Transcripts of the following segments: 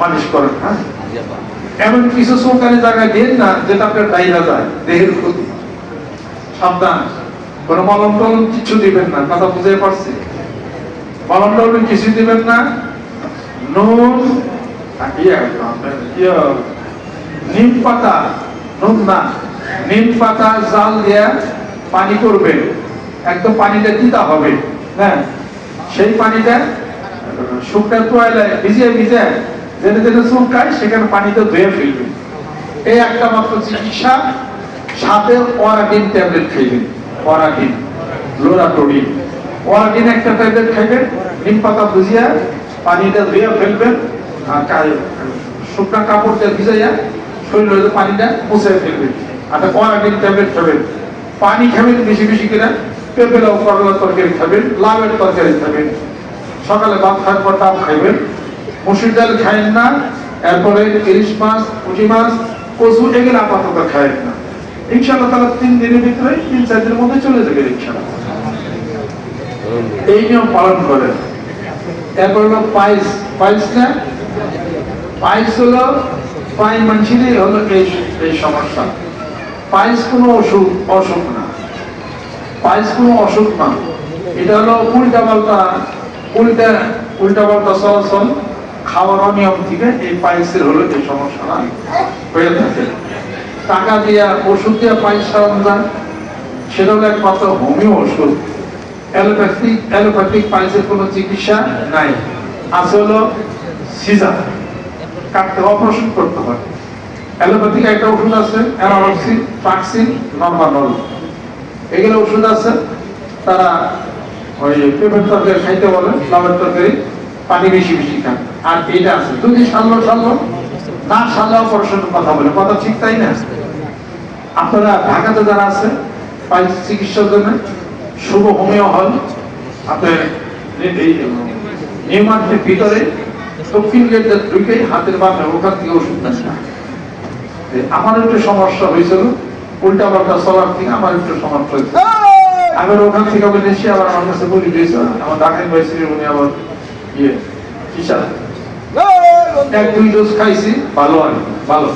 মালিশ করেন হ্যাঁ? এমন কিছু চৌকানি জায়গায় দেন না, যেটা আপনার ডাইরা যায়, দেহের ক্ষতি। সাবধান। কোনো মলম টলম কিছু দিবেন না, কথা বুঝে পারছি? মলম টলম কিছু দিবেন না? নুন নিম পাতা, নুন না। নিম পাতা, জাল দিয়ে পানি করবেন। একদম পানিটা তিতা হবে হ্যাঁ? সেই পানিটা শুকনা তোয়ালে ভিজিয়ে ভিজে যেটা যেটা চুলকায় সেখানে পানিতে ধুয়ে ফেলবে। এই একটা মাত্র চিকিৎসা, সাথে ওয়ারাডিন ট্যাবলেট খাইবেন। ওয়ারাডিন লোরাটোডিন। ওয়ারাডিন একটা ট্যাবলেট খাইবেন, নিম পাতা ভিজিয়ে পানিটা ধুয়ে ফেলবেন, আর শুকনা কাপড় দিয়ে ভিজাইয়া শরীরে পানিটা মুছে ফেলবেন। আর ওয়ারাডিন ট্যাবলেট খাবেন। পানি খাবেন বেশি বেশি করে পেঁপে লাউ, করলা তরকারি খাবেন লাউয়ের তরকারি খাবেন। সকালে ভাত খাওয়ার পর ডাব খাইবেন। মুসুর ডাল খাইেন না, এরপরে ইলিশ মাছ, পুঁটি মাছ, কচু এগুলো আপাতত খাইেন না। ইনশাআল্লাহ তারা তিন দিনের ভিতরে তিন চার দিনের মধ্যে চলে যাবে ইনশাআল্লাহ। এই নিয়ম পালন করেন। এরপর হলো পাইস পাইস না পাইস হলো পাই মানুষেরই হলো এই এই সমস্যা। পাইস কোনো অসুখ অসুখ না। পাইস কোনো অসুখ না। এটা হলো উল্টা পাল্টা উল্টা উল্টা পাল্টা চলাচল খাওয়ার অনিয়ম থেকে এই পাইলসের হলো এই সমস্যাটা হয়ে থাকে। টাকা দিয়া ওষুধ দিয়া পাইলস সারানো যায়। সেটা হলো একমাত্র হোমিও ওষুধ। অ্যালোপ্যাথিক অ্যালোপ্যাথিক পাইলসের কোনো চিকিৎসা নাই। আছে হলো সিজার। কাটতে, অপারেশন করতে হয়। অ্যালোপ্যাথিক একটা ওষুধ আছে অ্যানারক্সিন ট্রাক্সিন, নর্মানল। এগুলো ওষুধ আছে, তারা ওই পেঁপের তরকারি খাইতে বলে লাভের তরকারি। পানি বেশি বেশি খান। আর এটা আছে। যদি সারলো সারলো না সারলে অপারেশনের কথা বলে। কথা ঠিক তাই না? আপনারা ঢাকাতে যারা আছে চিকিৎসার জন্য শুভ হোমিও হল। আপনার নিউ মার্কেটের ভিতরে দক্ষিণ গেট ঢুকেই হাতের বামে ওখান থেকে ওষুধ নেন না। আমার একটু সমস্যা হয়েছিল। উল্টা পাল্টা চলার থেকে আমার একটু সমস্যা হয়েছিল আবার ওখান থেকে আবার এসে আবার আমার কাছে বলি আমার ঢাকায় হয়েছিল উনি আবার ইয়ে এক খাইছি, ভালো ভালো।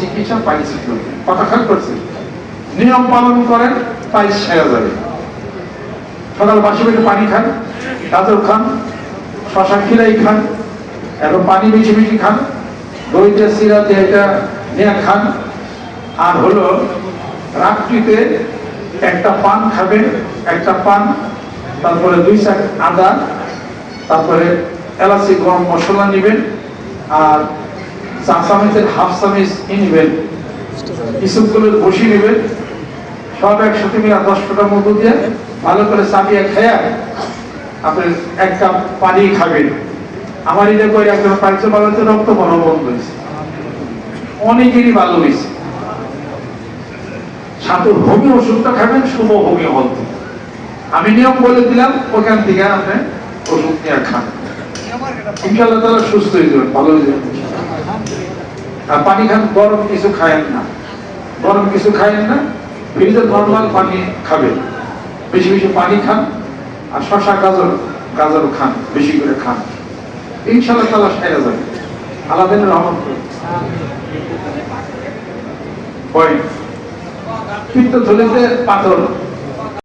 চিকিৎসা করছে। নিয়ম পালন করেন সেরা যাবে। সকাল বাসি পানি খান, গাজর খান, শশা খিলাই খান এখন পানি বেশি বেশি খান, দইটা সিরা দিয়ে এটা নিয়ে খান। আর হলো, রাত্রিতে একটা পান খাবেন, একটা পান তারপরে দুই চাক আদা, তারপরে এলাচি গরম মশলা নেবেন আর চা চামচের হাফ চামচ ই নেবেন। কিছুগুলো বসি নেবেন। সব একসাথে মিলে দশ ফোটার মতো দিয়ে ভালো করে চাপিয়ে খেয়া আপনি এক কাপ পানি খাবেন। আমার এটা করে একজন পাইছে বাড়াতে রক্ত বড় বন্ধ হয়েছে অনেকেরই ভালো হয়েছে সাথে হোমিও ওষুধটা খাবেন, শুভ হোমিও হল থেকে। আমি নিয়ম বলে দিলাম, ওখান থেকে আপনি ওষুধ নিয়ে খান। ইনশাল্লাহ তারা সুস্থ হয়ে যাবেন, ভালো হয়ে যাবেন। আর পানি খান, গরম কিছু খায়েন না। গরম কিছু খায়েন না, ফ্রিজে নর্মাল পানি খাবেন। বেশি বেশি পানি খান, আর শশা, গাজর গাজর খান, বেশি করে খান। ইনশাল্লাহ তালা সেরে যাবে। আলাদিন রহমত করুন। পয়েন্ট পিত্ত থলিতে পাথর।